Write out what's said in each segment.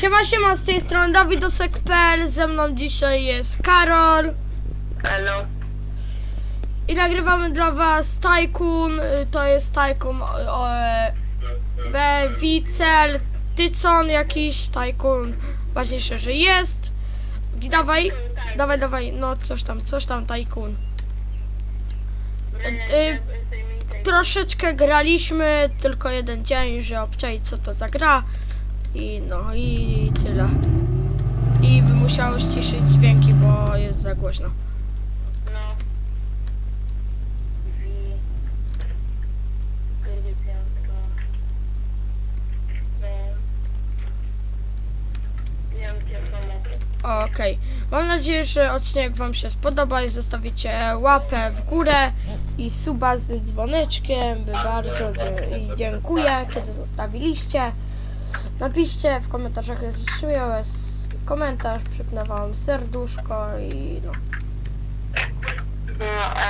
Siema, siema, z tej strony Dawidosek.pl, ze mną dzisiaj jest Karol. Hello. i nagrywamy dla was Tycoon, y, to jest Tycoon Wicel, Tycon jakiś, Tycoon, ważniejsze, że jest. Dawaj, dawaj, dawaj, no coś tam, coś tam Tycoon y, Troszeczkę graliśmy, tylko jeden dzień, że obczaić co to za gra i no i tyle. I bym musiał ściszyć dźwięki, bo jest za głośno. No. Wi. Gry piątka. No. Nie wiem gdzie samochód. Okej, mam nadzieję, że odcinek Wam się spodoba i zostawicie łapę w górę i suba z dzwoneczkiem, by bardzo dziękuję, kiedy zostawiliście. Napiszcie w komentarzach jakiś miły s- komentarz, przypnę Wam serduszko i no. No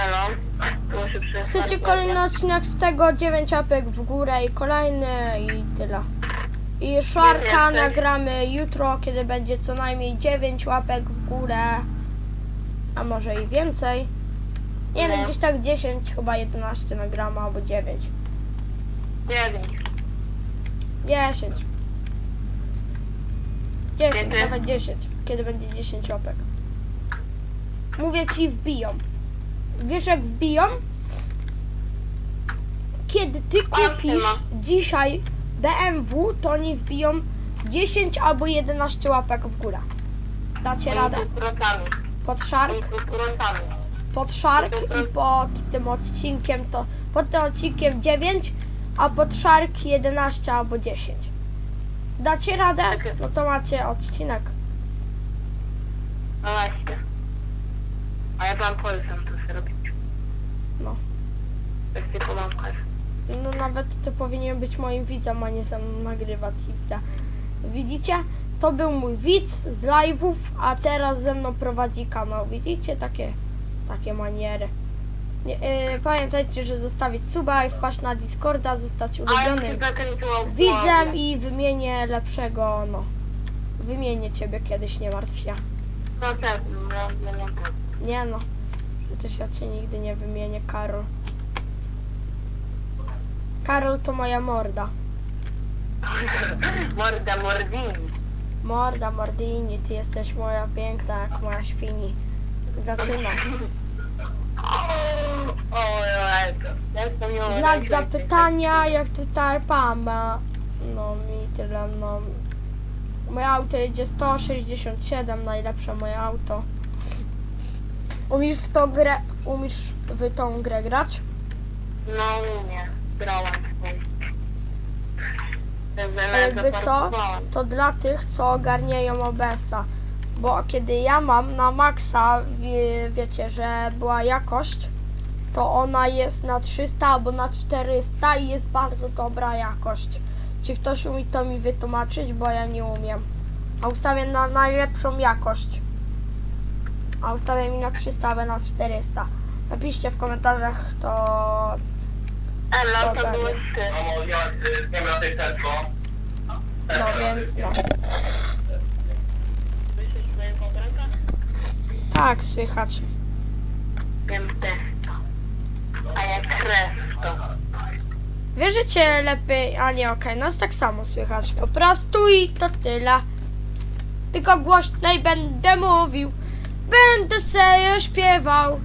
elo. Muszę. Chcecie kolejny odcinek z tego, 9 łapek w górę i kolejny i tyle. I szarka nagramy jutro, kiedy będzie co najmniej 9 łapek w górę, a może i więcej. Nie wiem, No. gdzieś tak 10, chyba 11 nagramy, albo 9. Dziewięć. 10. 10, Kiedy? nawet 10, kiedy będzie 10 łapek. Mówię ci, wbiją. Wiesz jak wbiją? Kiedy ty kupisz dzisiaj BMW, to oni wbiją 10 albo 11 łapek w górę. Dacie radę? Pod procentami. pod Shark i pod tym odcinkiem to, pod tym odcinkiem 9, a pod Shark 11 albo 10. Dacie radę? No to macie odcinek. No właśnie. A ja tam polecam to sobie robić. No. Jak ty pomagasz. No nawet to powinien być moim widzem, a nie sam nagrywać Xda. Widzicie? To był mój widz z live'ów, a teraz ze mną prowadzi kanał. Widzicie? Takie, takie maniery. Nie, yy, pamiętajcie, że zostawić suba i wpaść na Discorda, zostać ulubionym widzem i wymienię lepszego, no. Wymienię ciebie kiedyś, nie martw się. No tak, no, no, no. Nie no. Przecież ja cię nigdy nie wymienię, Karol. Karol to moja morda. Morda mordini. Morda, mordini, ty jesteś moja piękna jak moja świni. Zaczynam. Znak zapytania, jak ty tarpama. No mi tyle, no. Moje auto jedzie 167, najlepsze moje auto. Umiesz w tą grę, umiesz w tą grę grać? No umie. Grałam. A jakby co, to dla tych, co ogarniają OBS-a. Bo kiedy ja mam na maksa, wie, wiecie, że była jakość, to ona jest na 300 albo na 400 i jest bardzo dobra jakość. Czy ktoś umie to mi wytłumaczyć, bo ja nie umiem. A ustawię na najlepszą jakość. A ustawię mi na 300 albo na 400. Napiszcie w komentarzach to... Ela, to Dobra. byłeś ty. No więc no. Słyszysz mojego brata? Tak, słychać. Wiem też to. A jak krew to. Wierzycie lepiej, a nie okej, nas tak samo słychać po prostu i to tyle. Tylko głośniej będę mówił, będę serio śpiewał.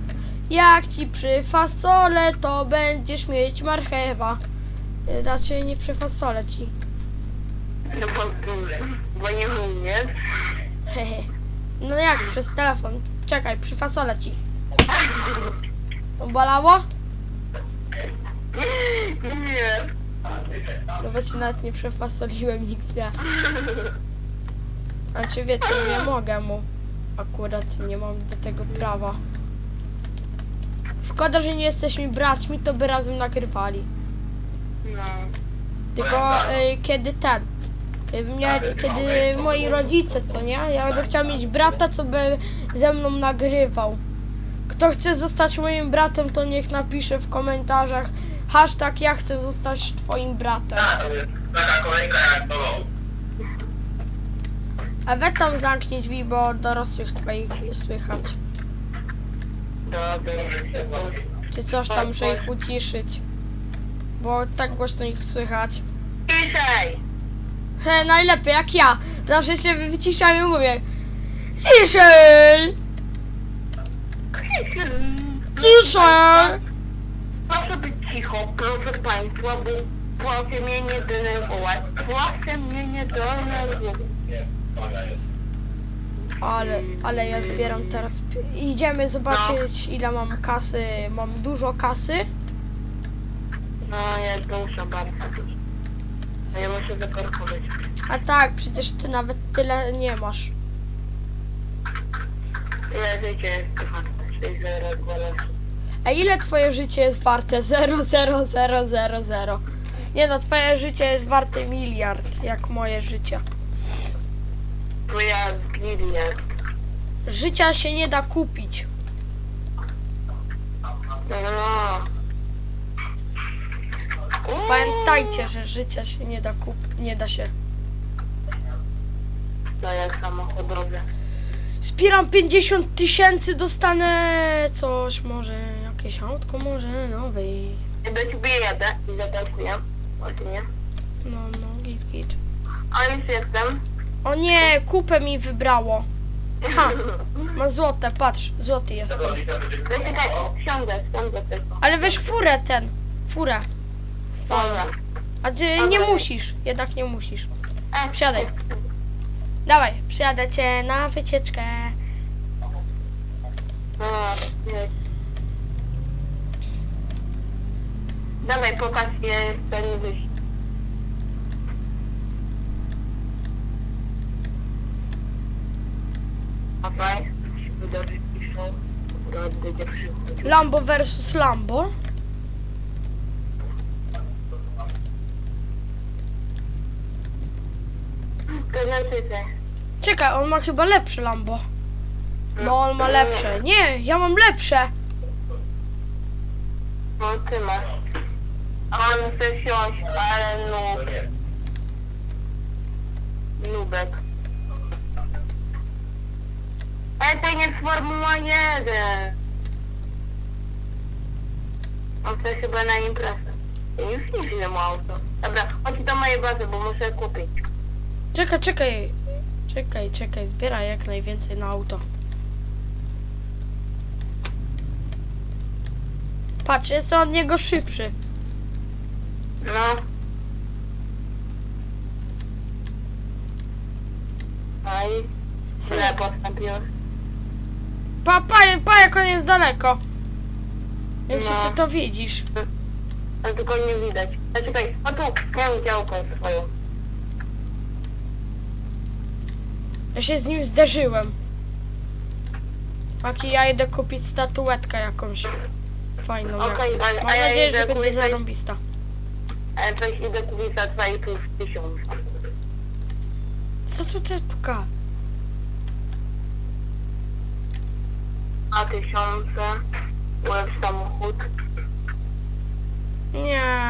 Jak ci przy fasole, to będziesz mieć marchewa. Y, Znaczy nie przy fasole ci. No bo, bo nie umiesz. Hehe. No jak przez telefon? Czekaj, przy fasole ci. Bolało? Nie. No bo ci nawet nie przefasoliłem nigdzie. A czy wiecie, nie mogę mu. Akurat nie mam do tego prawa. Szkoda, że nie jesteśmy braćmi, to by razem nagrywali. No. Tylko y, kiedy ten. Kiedy, mnie, kiedy moi rodzice, co nie? Ja bym chciał mieć brata, co by ze mną nagrywał. Kto chce zostać moim bratem, to niech napisze w komentarzach hashtag ja chcę zostać twoim bratem. Tak, taka kolejka jak to A we tam zamknij drzwi, bo dorosłych twoich nie słychać. Dobra. Czy coś tam, muszę ich uciszyć. Bo tak głośno ich słychać. Ciszej! He, najlepiej jak ja. Zawsze się wyciszam i mówię Ciszej! Ciszej! Proszę być cicho, proszę Państwa, bo proszę mnie nie denerwować. Proszę mnie nie denerwować. Ale, ale ja zbieram teraz. Idziemy zobaczyć ile mam kasy. Mam dużo kasy. No, jest dużo bardzo. A ja muszę zaparkować. A tak, przecież ty nawet tyle nie masz. Ile życie jest kochane? 6 0 A ile twoje życie jest warte? 0, 0, 0, 0, 0. Nie no, twoje życie jest warte miliard, jak moje życie. To ja zginie. Życia się nie da kupić. No, no. Pamiętajcie, że życia się nie da kupić, nie da się. To jak samochodowe. Zbieram 50 tysięcy, dostanę coś, może jakieś autko, może nowe i... Ja do ciebie jadę i zatankuję. Ładnie. No, no, git, git. A już jestem. O nie, kupę mi wybrało. Ha, ma złote, patrz, złoty jest. Zaczekaj, wsiądę, wsiądę tylko. Ale weź furę ten, furę. Dobra. A ty nie musisz, jednak nie musisz. E, Wsiadaj. Dawaj, przyjadę cię na wycieczkę. No, jest. Dawaj, pokaż je ten wyjść. Się wydarzy piszą. Będzie przychodził. Lambo versus Lambo. To znaczy, że... Czekaj, on ma chyba lepsze Lambo. No, on ma lepsze. Nie, ja mam lepsze. No, ty masz. A on chce siąść, ale no... Nubek. Nie jest Formuła 1. On chce chyba na imprezę. Ja już nie o auto. Dobra, chodź do mojej bazy, bo muszę kupić. Czekaj, czekaj. Czekaj, czekaj, zbieraj jak najwięcej na auto. Patrz, jestem od niego szybszy. No. I źle postąpiłeś. Pa, pa, pa, jak on jest daleko. Nie wiem, czy No. ty to widzisz. Ale tylko nie widać. A czekaj, o tu, miałem działkę swoją. Ja się z nim zderzyłem. Aki, ja idę kupić statuetkę jakąś fajną. Okej, jakąś. ale- Mam a ja nadzieję, idę że będzie kupić- zarąbista. Ale coś idę kupić za 2,5 tysiąca. Co tu ty tysiące, ulepsz samochód. Nie.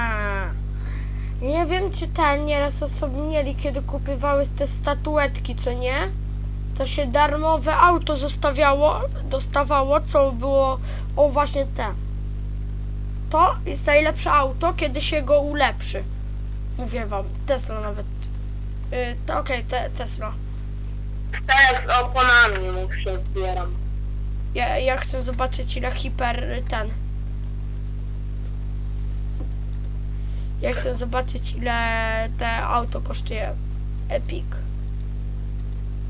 Nie wiem, czy ten nieraz osoby mieli, kiedy kupywały te statuetki, co nie? To się darmowe auto zostawiało, dostawało, co było, o właśnie te. To jest najlepsze auto, kiedy się go ulepszy. Mówię wam, Tesla nawet. Yy, to okej, te, Tesla. Teraz oponami mu się zbieram. Ja, ja chcę zobaczyć ile hiper ten. Ja chcę zobaczyć ile te auto kosztuje. Epic.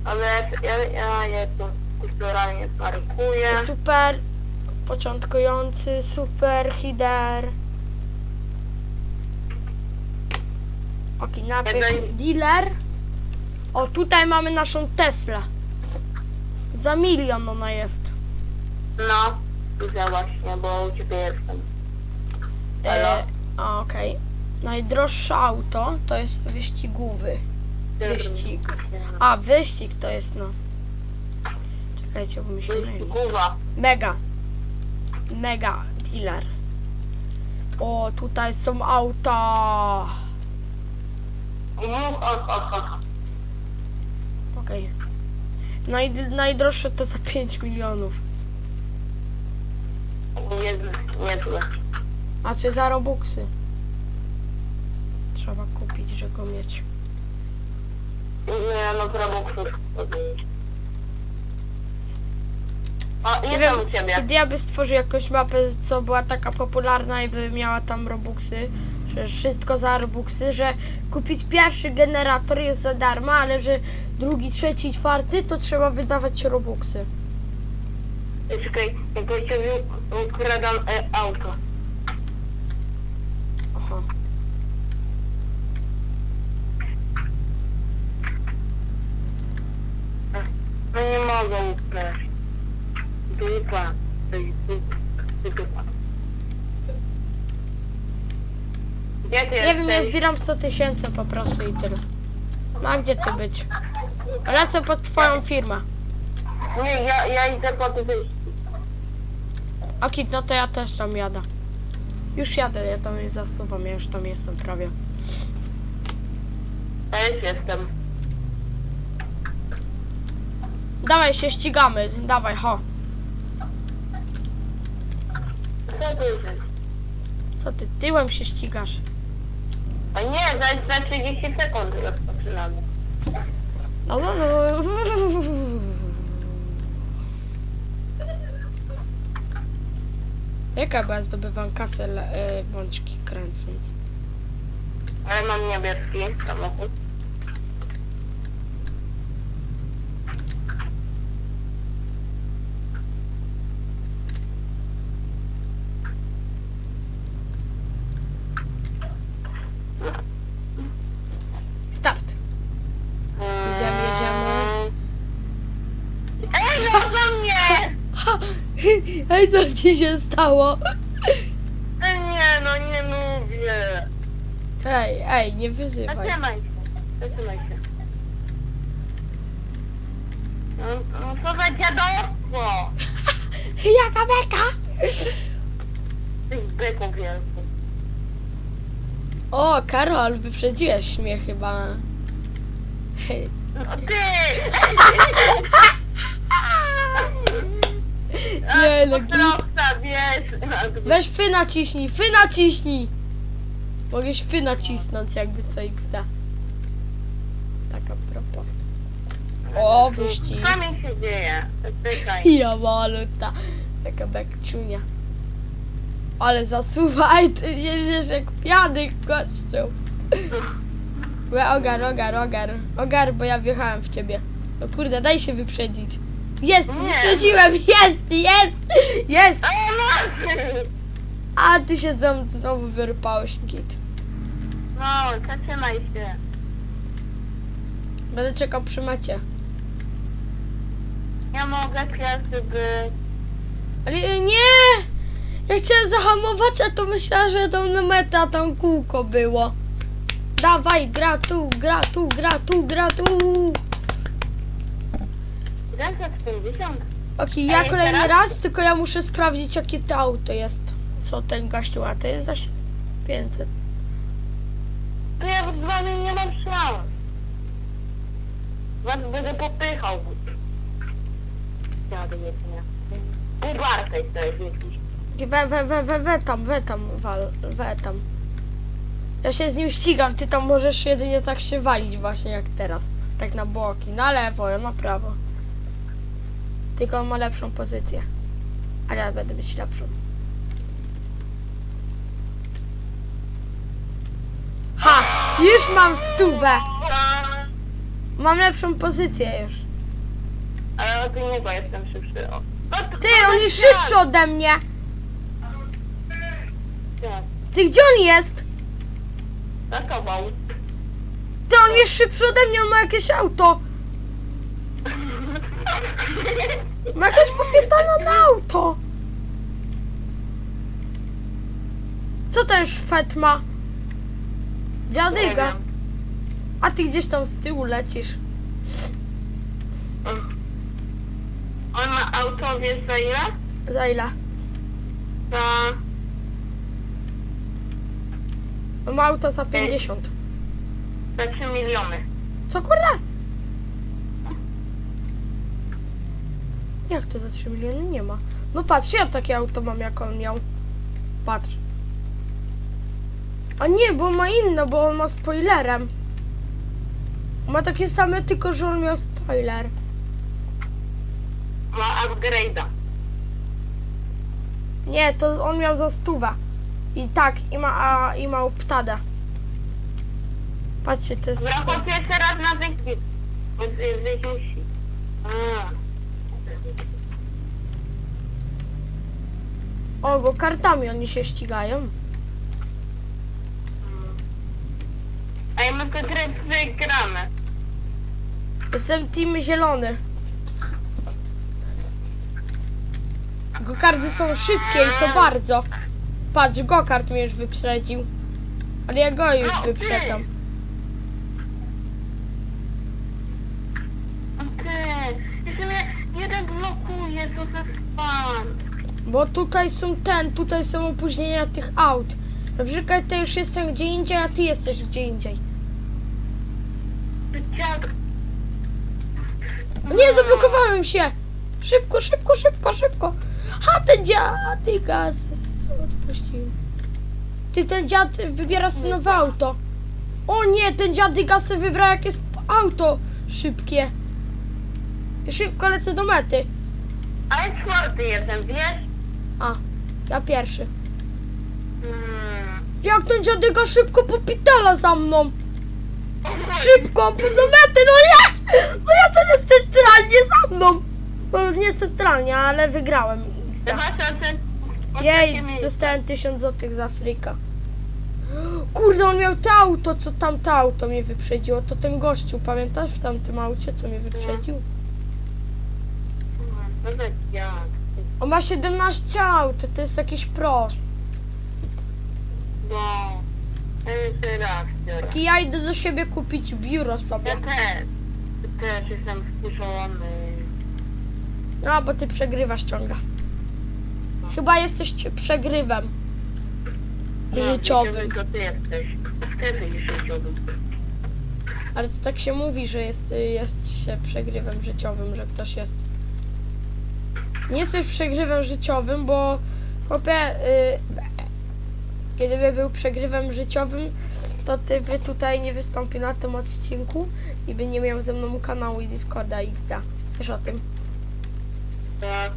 Ale ja, ja jestem kulturalnie parkuję. Super początkujący, super hider. Ok, najpierw Jeden- dealer. O, tutaj mamy naszą Teslę. Za milion ona jest. No, widzę właśnie, bo u ciebie jestem. E, Halo? Okej. Najdroższe auto to jest wyścigówy. Wyścig. A, wyścig to jest no. Czekajcie, bo mi się myli. Mega. Mega dealer. O, tutaj są auta. Och. Okej. Naj, najdroższe to za 5 milionów. Jezu, niezłe. A czy za robuxy? Trzeba kupić, żeby go mieć. Nie, no Robuxów. O, Nie wiem, u ciebie. kiedy ja by stworzył jakąś mapę, co była taka popularna i by miała tam robuxy, że wszystko za robuxy, że kupić pierwszy generator jest za darmo, ale że drugi, trzeci, czwarty to trzeba wydawać robuxy. Czekaj, ciebie ukradam e, auto. Aha. No nie mogę ukraść. Dupa. Dupa. Gdzie ty Nie wiem, ja jesteś? zbieram 100 tysięcy po prostu i tyle. No a gdzie ty być? Lecę pod twoją firmę. Nie, ja, ja idę po ty wyjść. Okej, no to ja też tam jadę. Już jadę, ja tam już zasuwam, ja już tam jestem prawie. Ja już jestem. Dawaj się ścigamy, dawaj, ho. Co ty jesteś? Co ty, tyłem się ścigasz? A nie, za, za 30 sekund rozpoczynamy. Jaka była zdobywam kasę le- y, bączki kręcąc? Ale mam niebieski samochód. Ej, co ci się stało? Ej, nie, no nie mówię. Ej, ej, nie wyzywaj. Zatrzymaj się. Zatrzymaj się. No, no co za dziadostwo! Jaka beka? Tych byków wielkich. O, Karol, wyprzedziłeś mnie chyba. No ty! Nie, no git. Wiesz. Weź fy naciśnij, fy naciśnij! Mogłeś fy nacisnąć jakby co XD. Tak a propos. O, wyścig. Co mi się dzieje? Czekaj. Ja maluta. Taka bekczunia. Ale zasuwaj, ty jedziesz jak piany kościół. Łe, ogar, ogar, ogar. Ogar, bo ja wjechałem w ciebie. No kurde, daj się wyprzedzić. Jest, Nie. wyprzedziłem, jest, jest, jest. O, no! A ty się tam znowu wyrpałeś, git. No, zatrzymaj się. Będę czekał przy mecie. Ja mogę kwiaty być. Ale nie! Ja chciałem zahamować, a to myślałam, że to na metę, a tam kółko było. Dawaj, gra tu, gra tu, gra tu, gra tu. 750? Okej, ja Ej, kolejny teraz- raz, tylko ja muszę sprawdzić, jakie to auto jest. Co ten gościu, a to jest za 500. To ja z wami nie mam szans. Was będę popychał. Jadę jedynie. Ubartej to jest jakiś. We, we, we, we, we tam, we tam, wal, we tam. Ja się z nim ścigam, ty tam możesz jedynie tak się walić właśnie jak teraz. Tak na boki, na lewo, ja na prawo. Tylko on ma lepszą pozycję. Ale ja będę mieć lepszą. Ha! Już mam stówę! Mam lepszą pozycję już. Ale od niego jestem szybszy. O. No, Ty, on jest szybszy ode mnie! Tak, Ty, gdzie on jest? Za tobą. Ty, on jest szybszy ode mnie, on ma jakieś auto! Ma jakieś popierdolone auto! Co ten szwed ma? Nie Dziadyga. wiem. A ty gdzieś tam z tyłu lecisz. On ma auto, wiesz za ile? Za ile? Za... On ma auto za 50. za 3 miliony. Co kurde? Jak to za 3 miliony? Nie ma. No patrz, ja takie auto mam jak on miał. Patrz. A nie, bo ma inne, bo on ma spoilerem. Ma takie same, tylko że on miał spoiler. Ma upgrade'a. Nie, to on miał za stówę. I tak, i ma, a, i ma optadę. Patrzcie, to jest... Dobra, chodź jeszcze raz na wyścig. Bo ty jesteś musi. A. O, bo kartami oni się ścigają. Ej, my te gry wygramy. Jestem team zielony. Gokardy są szybkie i to bardzo. Patrz, gokart mnie już wyprzedził. Ale ja go już wyprzedzam. Okej. Jeszcze mnie jeden blokuje, co za spam. Bo tutaj są ten, tutaj są opóźnienia tych aut. Na przykład to już jestem gdzie indziej, a ty jesteś gdzie indziej. Dziad. O Nie, zablokowałem się! Szybko, szybko, szybko, szybko! Ha, ten dziady gaz! Odpuścił. Ty, ten dziad wybiera sobie nowe auto. O nie, ten dziady gasy wybrał jak jest auto szybkie. Szybko lecę do mety. Ale czwarty jestem, wiesz? A, ja pierwszy. Hmm. Jak ten dziadyga szybko popitala za mną. Szybko, do mety, no jedź! No ja to jest centralnie za mną. No nie centralnie, ale wygrałem. Sebastian, Jej, dostałem 1000 złotych z Afryka. Kurde, on miał to auto, co tamte auto mnie wyprzedziło. To ten gościu, pamiętasz w tamtym aucie, co mnie wyprzedził? No to dziad. On ma 17 aut, to jest jakiś pros. No. Jeszcze raz, teraz. I ja idę do siebie kupić biuro sobie. Ja też. Też jestem wkurzony. No, bo ty przegrywasz ciągle. Chyba jesteś przegrywem. Życiowym. No, To ty jesteś. Ty jesteś życiowym. Ale to tak się mówi, że jest, jest się przegrywem życiowym, że ktoś jest. Nie jesteś przegrywem życiowym, bo chłopie, y, kiedy by był przegrywem życiowym, to ty by tutaj nie wystąpił na tym odcinku i by nie miał ze mną kanału i Discorda XD. Wiesz o tym? Tak.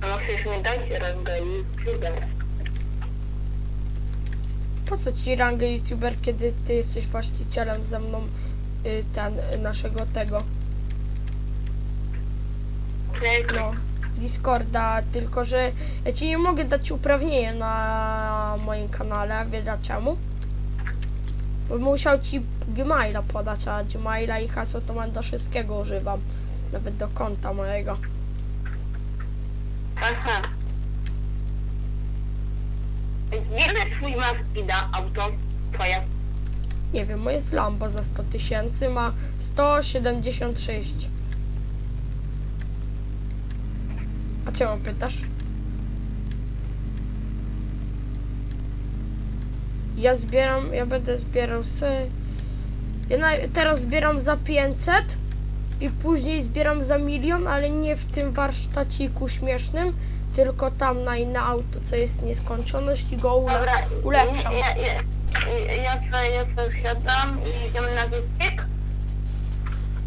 A musisz mi dać rangę YouTuber. Po co ci rangę youtuber, kiedy ty jesteś właścicielem ze mną y, ten, y, naszego tego, no, Discorda, tylko że ja ci nie mogę dać uprawnienia na moim kanale, wiesz czemu? Bo musiał ci Gmaila podać, a Gmaila i hasło to mam do wszystkiego używam. Nawet do konta mojego. Aha. Ile twój ma spida auto? Twoje. Nie wiem, moje jest Lambo za 100 tysięcy, ma 176. A czemu pytasz? Ja zbieram, ja będę zbierał se... Ja na, teraz zbieram za 500 i później zbieram za milion, ale nie w tym warsztaciku śmiesznym, tylko tam na inne auto, co jest nieskończoność i go ule Dobra, ulepszam. Ja, ja, ja, ja, sobie, ja sobie wsiadam i idziemy na wyścig.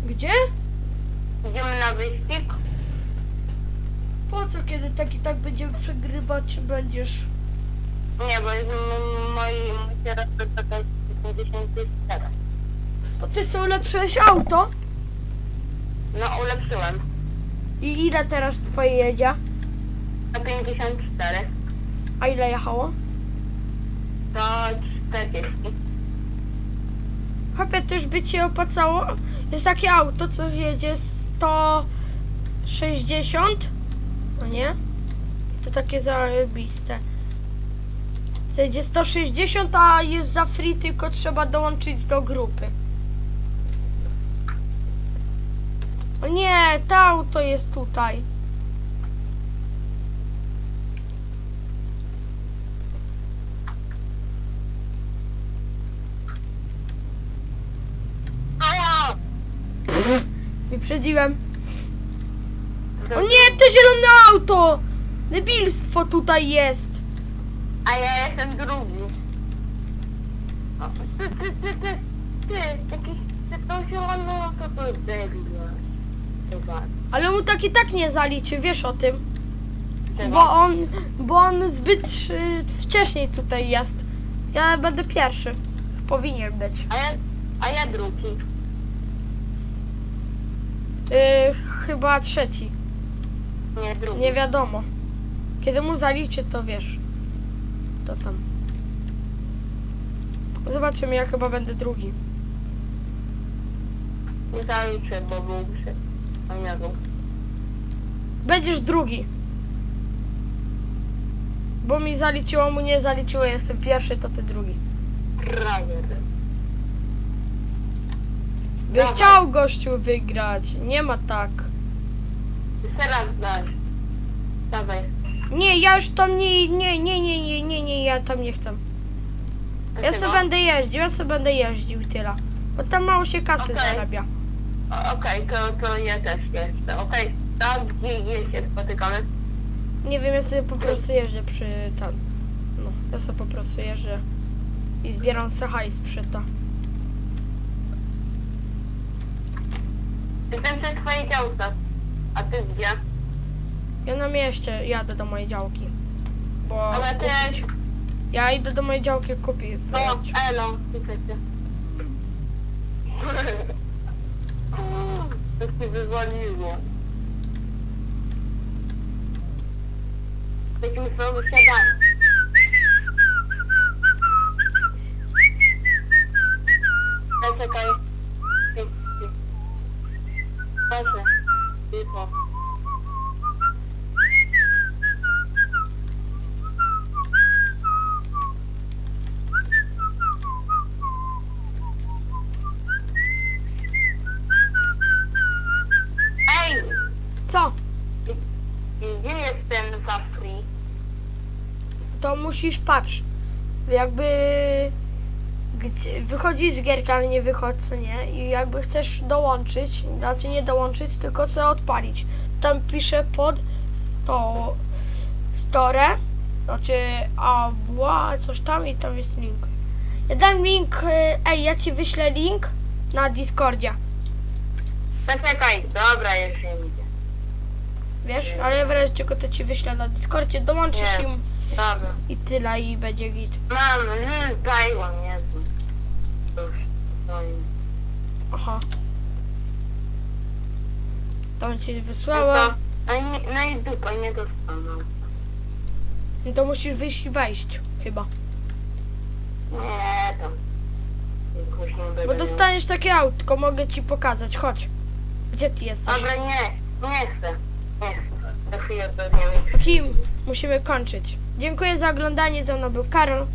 Gdzie? Idziemy na wyścig. Po co, kiedy tak i tak będziemy przegrywać, będziesz... Nie, bo jest m- moi, mój teraz to taka 54. O, ty sobie ulepszyłeś auto? No ulepszyłem. I ile teraz twoje jedzie? To 54. A ile jechało? To 40. Chopie, też by ci opłacało? Jest takie auto, co jedzie 160, no nie? To takie zajebiste. Zejdzie 160, a jest za free, tylko trzeba dołączyć do grupy. O nie, to auto jest tutaj. Wyprzedziłem. O nie, te zielone auto! Debilstwo tutaj jest. A ja jestem drugi. O, ty, ty, ty, ty, ty, jakiś, to debil. Ale mu tak i tak nie zaliczy, wiesz o tym. Bo on, bo on zbyt y, wcześniej tutaj jest. Ja będę pierwszy. Powinien być. A ja, a ja drugi. Y, chyba trzeci. Nie, drugi. Nie wiadomo. Kiedy mu zaliczy, to wiesz. To tam. Zobaczymy, ja chyba będę drugi. Nie zaliczę, bo był przed. A ja. Będziesz drugi. Bo mi zaliczyło, mu nie zaliczyło, jestem pierwszy, to ty drugi. Frajer. By Dawaj. chciał gościu wygrać. Nie ma tak. Teraz dasz. Dawaj. Nie, ja już tam nie, nie, nie, nie, nie, nie, nie, ja tam nie chcę. Ja sobie będę jeździł, ja sobie będę jeździł i tyle. Bo tam mało się kasy Okej. zarabia. O, Okej, to, to ja też jestem. Okej, tam gdzie gdzie się spotykamy? Nie wiem, ja sobie po prostu jeżdżę przy tam. No, ja sobie po prostu jeżdżę i zbieram sobie hajs przy to. Jestem przy twojej działce. A ty gdzie? Ja na mieście jadę do mojej działki. Bo Ale też. kupić. Ja idę do mojej działki kupić. No, elo, słuchajcie. To się wywaliło. Takim swoim śniadaniem. Czekaj, czekaj. Ty, ty. Proszę. Cicho. Ej! Co? Gdzie jest ten za free? To musisz patrz. Jakby gdzie, wychodzisz z gierki, ale nie wychodź, co nie? I jakby chcesz dołączyć, znaczy nie dołączyć, tylko sobie odpalić. Tam pisze pod sto, store, znaczy AWA, coś tam i tam jest link. Ja dam link, y, ej, ja ci wyślę link na Discordzie, Zaczekaj, dobra, już nie widzę. wiesz? Ale w razie czego to ci wyślę na Discordzie, dołączysz Nie. im Dobra. i tyle i będzie git. Mam, mm, Taiwan, Jezu. Aha. To ci wysłała. no i, no i dupa, nie dostaną. No to musisz wyjść i wejść, chyba. Nie, tam. Jakoś nie będę Bo miał. dostaniesz takie autko, mogę ci pokazać, chodź. Gdzie ty jesteś? Dobra, nie, nie chcę. Nie chcę. Za chwilę to nie wiem. Kim? Musimy kończyć. Dziękuję za oglądanie, ze mną był Karol.